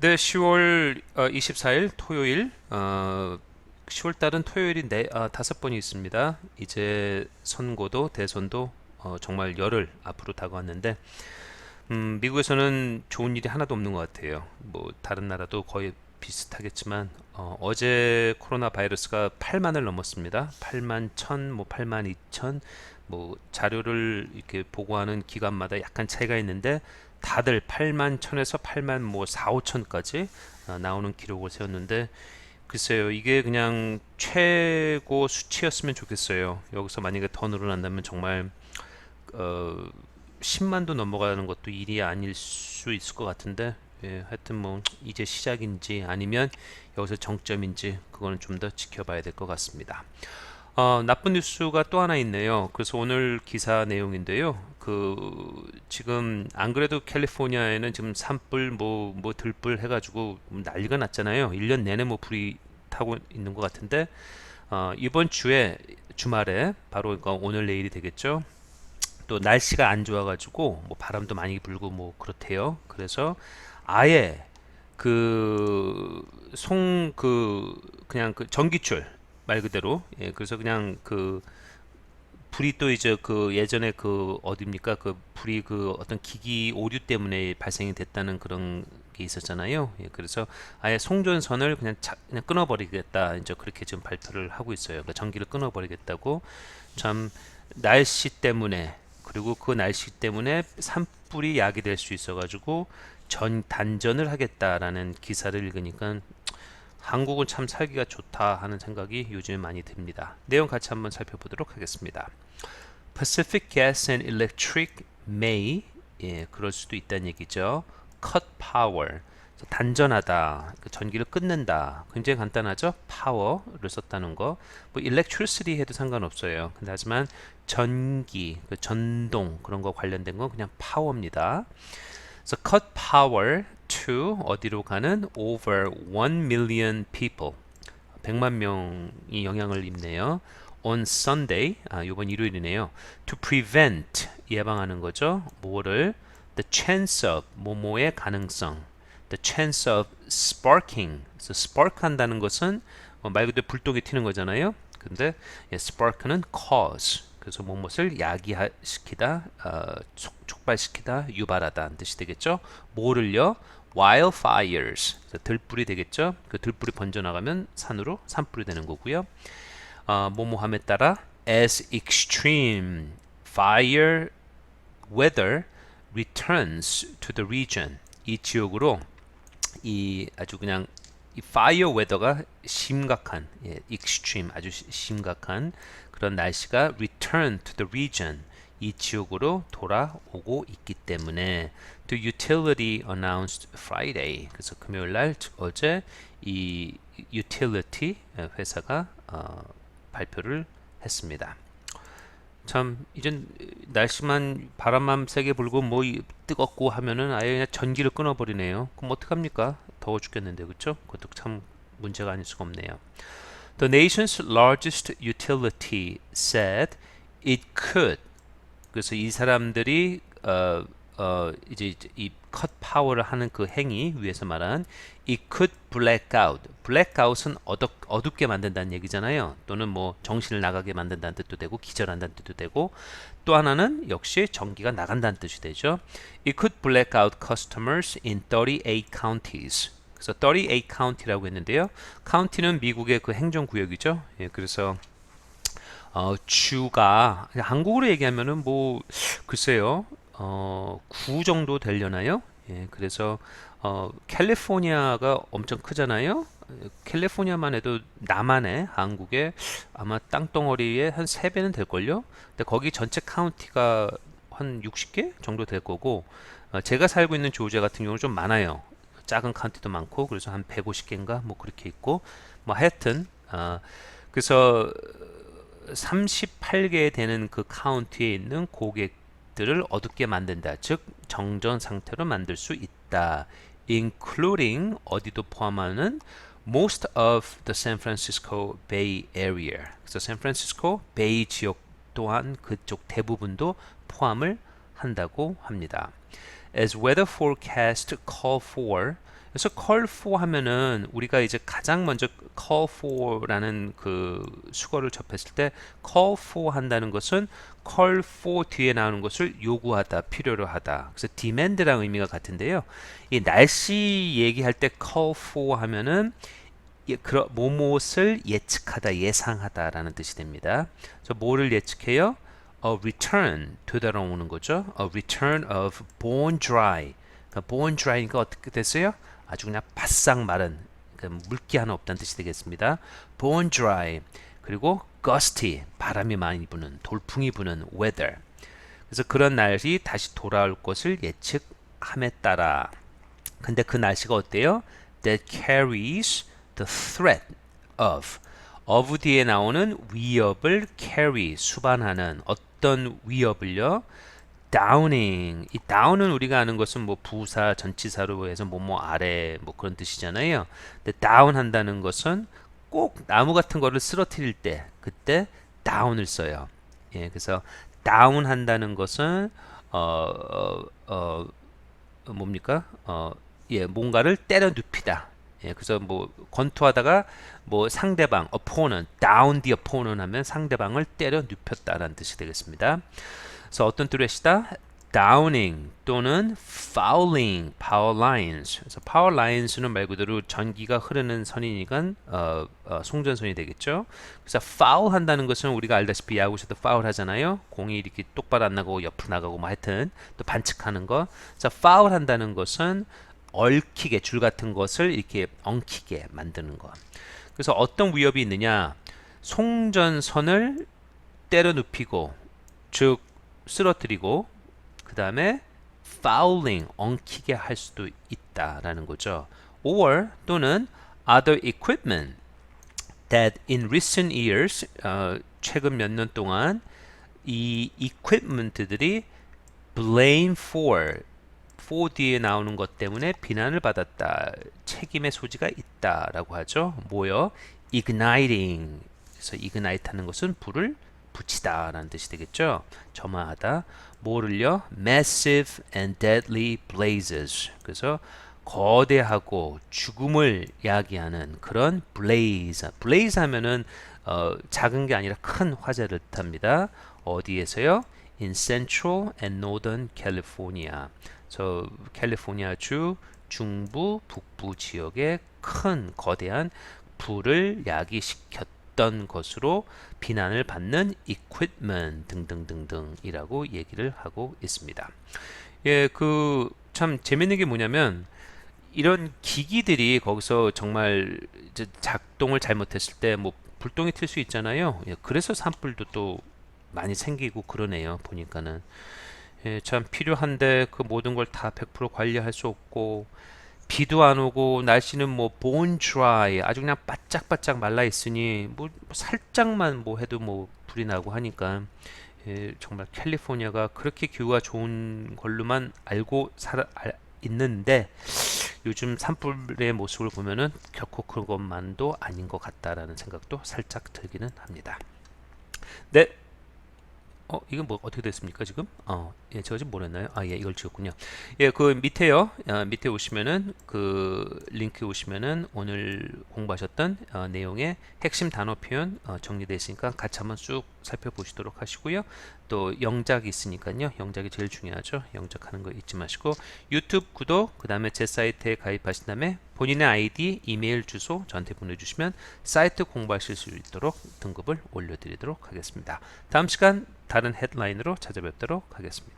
네, 10월 어, 24일 토요일 어, 10월 달은 토요일이 네, 아, 다섯 번이 있습니다. 이제 선거도 대선도 어, 정말 열흘 앞으로 다가왔는데 음, 미국에서는 좋은 일이 하나도 없는 것 같아요. 뭐 다른 나라도 거의 비슷하겠지만 어, 어제 코로나 바이러스가 8만을 넘었습니다. 8만 1천, 뭐 8만 2천, 뭐 자료를 이렇게 보고하는 기관마다 약간 차이가 있는데 다들 8만 1천에서 8만 뭐 4, 5천까지 어, 나오는 기록을 세웠는데 글쎄요 이게 그냥 최고 수치였으면 좋겠어요. 여기서 만약에 더 늘어난다면 정말 어, 10만도 넘어가는 것도 일이 아닐 수 있을 것 같은데 예, 하여튼 뭐 이제 시작인지 아니면 여기서 정점인지 그거는 좀 더 지켜봐야 될 것 같습니다. 어, 나쁜 뉴스가 또 하나 있네요. 그래서 오늘 기사 내용인데요. 그 지금 안 그래도 캘리포니아에는 지금 산불 뭐뭐 들불 해가지고 난리가 났잖아요. 1년 내내 뭐 불이 타고 있는 것 같은데 어, 이번 주에 주말에 바로 그러니까 오늘 내일이 되겠죠. 또 날씨가 안 좋아가지고 뭐 바람도 많이 불고 뭐 그렇대요. 그래서 아예 그 송그 그냥 그 전기줄 말 그대로 예 그래서 그냥 그 불이 또 이제 그 예전에 그 어딥니까 그 불이 그 어떤 기기 오류 때문에 발생이 됐다는 그런 게 있었잖아요. 예, 그래서 아예 송전선을 그냥 차, 그냥 끊어버리겠다 이제 그렇게 지금 발표를 하고 있어요. 그러니까 전기를 끊어버리겠다고 참 날씨 때문에 그리고 그 날씨 때문에 산불이 야기될 수 있어가지고 전 단전을 하겠다라는 기사를 읽으니까 한국은 참 살기가 좋다 하는 생각이 요즘에 많이 듭니다. 내용 같이 한번 살펴보도록 하겠습니다. Pacific Gas and Electric may 예, 그럴 수도 있다는 얘기죠. cut power 단전하다, 그 전기를 끊는다. 굉장히 간단하죠. power를 썼다는 거. 뭐 electricity 해도 상관없어요. 근데 하지만 전기, 그 전동 그런 거 관련된 건 그냥 power입니다. So cut power to 어디로 가는 over 1 million people 100만 명이 영향을 입네요. on Sunday 아 이번 일요일이네요. to prevent 예방하는 거죠. 뭐를 the chance of 뭐뭐의 가능성 the chance of sparking 그래서 spark 한다는 것은 어, 말 그대로 불똥이 튀는 거잖아요. 근데 예, spark는 cause 그래서 무엇을 야기시키다, 어, 촉발시키다, 유발하다는 뜻이 되겠죠. 뭐를요? wildfires 들불이 되겠죠. 그 들불이 번져 나가면 산으로 산불이 되는 거고요. 어, 뭐뭐함에 따라 as extreme fire weather returns to the region 이 지역으로 이 아주 그냥 이 fire weather가 심각한 예, extreme 아주 심각한 그런 날씨가 return to the region 이 지역으로 돌아오고 있기 때문에 the utility announced Friday 그래서 금요일 날 어제 이 utility 회사가 어, 발표를 했습니다. 참 이젠 날씨만 바람만 세게 불고 뭐 뜨겁고 하면은 아예 그냥 전기를 끊어버리네요. 그럼 어떡합니까? 더워 죽겠는데 그쵸? 그것도 참 문제가 아닐 수가 없네요. The nation's largest utility said it could 그래서 이 사람들이 어, 어, 이제 이컷 파워를 하는 그 행위 위에서 말한 it could black out. black out은 어둡, 어둡게 만든다는 얘기잖아요. 또는 뭐 정신을 나가게 만든다는 뜻도 되고 기절한다는 뜻도 되고 또 하나는 역시 전기가 나간다는 뜻이 되죠. It could black out customers in 38 counties. 그래서 38 county라고 했는데요. county는 미국의 그 행정 구역이죠. 예, 그래서 어, 주가 한국으로 얘기하면은 뭐 글쎄요. 어, 구 정도 되려나요? 예, 그래서 어, 캘리포니아가 엄청 크잖아요. 캘리포니아만 해도 남한에 한국에 아마 땅덩어리의 한 3배는 될걸요? 근데 거기 전체 카운티가 한 60개 정도 될 거고 어, 제가 살고 있는 조지아 같은 경우는 좀 많아요. 작은 카운티도 많고 그래서 한 150개인가 뭐 그렇게 있고 뭐 하여튼 어, 그래서 38개 되는 그 카운티에 있는 고객들을 어둡게 만든다. 즉 정전 상태로 만들 수 있다. including 어디도 포함하는 most of the San Francisco Bay Area. 그래서 샌프란시스코 베이 지역 또한 그쪽 대부분도 포함을 한다고 합니다. As weather forecast call for 그래서 call for 하면은 우리가 이제 가장 먼저 call for라는 그 수거를 접했을 때 call for 한다는 것은 call for 뒤에 나오는 것을 요구하다, 필요로 하다. 그래서 demand랑 의미가 같은데요. 이 날씨 얘기할 때 call for 하면은 예, 그러, 뭐뭇을 예측하다, 예상하다라는 뜻이 됩니다. 그래서 뭐를 예측해요? A return 되돌아오는 거죠. A return of bone dry. 그러니까 bone dry니까 어떻게 됐어요? 아주 그냥 바싹 마른 그러니까 물기 하나 없다는 뜻이 되겠습니다. bone dry 그리고 gusty 바람이 많이 부는 돌풍이 부는 weather. 그래서 그런 날이 다시 돌아올 것을 예측함에 따라 근데 그 날씨가 어때요? That carries the threat of of 뒤에 나오는 위협을 carry 수반하는 어떤 위협을요? downing 이 down은 우리가 아는 것은 뭐 부사 전치사로 해서 뭐뭐 아래 뭐 그런 뜻이잖아요. 근데 down 한다는 것은 꼭 나무 같은 거를 쓰러뜨릴 때 그때 down을 써요. 예, 그래서 down 한다는 것은 어, 어, 어 뭡니까? 어, 예, 뭔가를 때려 눕히다. 예, 그래서 뭐 권투하다가 뭐 상대방 opponent, down the opponent 하면 상대방을 때려 눕혔다라는 뜻이 되겠습니다. 그래서 어떤 뚜렛이다? downing 또는 fouling power lines. 그래서 power lines는 말 그대로 전기가 흐르는 선이니까 어, 어, 송전선이 되겠죠. 그래서 foul 한다는 것은 우리가 알다시피 야구에서도 foul 하잖아요. 공이 이렇게 똑바로 안 나가고 옆으로 나가고 뭐 하여튼 또 반칙하는 거. 그래서 foul 한다는 것은 얽히게 줄 같은 것을 이렇게 엉키게 만드는 것. 그래서 어떤 위협이 있느냐? 송전선을 때려 눕히고 즉 쓰러뜨리고 그 다음에 fouling 엉키게 할 수도 있다라는 거죠. or 또는 other equipment that in recent years 어, 최근 몇 년 동안 이 equipment들이 blame for 4D에 나오는 것 때문에 비난을 받았다. 책임의 소지가 있다라고 하죠. 뭐요? igniting. 그래서 ignite 하는 것은 불을 붙이다 라는 뜻이 되겠죠. 점화하다. 뭐를요? massive and deadly blazes. 그래서 거대하고 죽음을 야기하는 그런 blaze. blaze 하면은 어, 작은 게 아니라 큰 화재를 뜻합니다. 어디에서요? in Central and Northern California. 저 캘리포니아주 중부 북부 지역에 큰 거대한 불을 야기시켰던 것으로 비난을 받는 equipment 등등등등이라고 얘기를 하고 있습니다. 예, 그 참 재밌는 게 뭐냐면 이런 기기들이 거기서 정말 작동을 잘못했을 때 뭐 불똥이 튈 수 있잖아요. 예, 그래서 산불도 또 많이 생기고 그러네요. 보니까는 예, 참 필요한데 그 모든 걸 다 100% 관리할 수 없고 비도 안 오고 날씨는 뭐 bone dry 아주 그냥 바짝바짝 말라 있으니 뭐 살짝만 뭐 해도 뭐 불이 나고 하니까 예, 정말 캘리포니아가 그렇게 기후가 좋은 걸로만 알고 살아 알, 있는데 요즘 산불의 모습을 보면은 결코 그것만도 아닌 것 같다라는 생각도 살짝 들기는 합니다. 네. 어, 이건 뭐 어떻게 됐습니까, 지금? 어, 예, 제가 지금 뭐랬나요? 아, 예, 이걸 지웠군요. 예, 그 밑에요. 어, 밑에 오시면은 그 링크 오시면은 오늘 공부하셨던 어, 내용의 핵심 단어 표현 어, 정리되어 있으니까 같이 한번 쭉 살펴보시도록 하시고요. 또 영작이 있으니까요. 영작이 제일 중요하죠. 영작하는 거 잊지 마시고 유튜브 구독, 그 다음에 제 사이트에 가입하신 다음에 본인의 아이디, 이메일 주소 저한테 보내주시면 사이트 공부하실 수 있도록 등급을 올려드리도록 하겠습니다. 다음 시간 다른 헤드라인으로 찾아뵙도록 하겠습니다.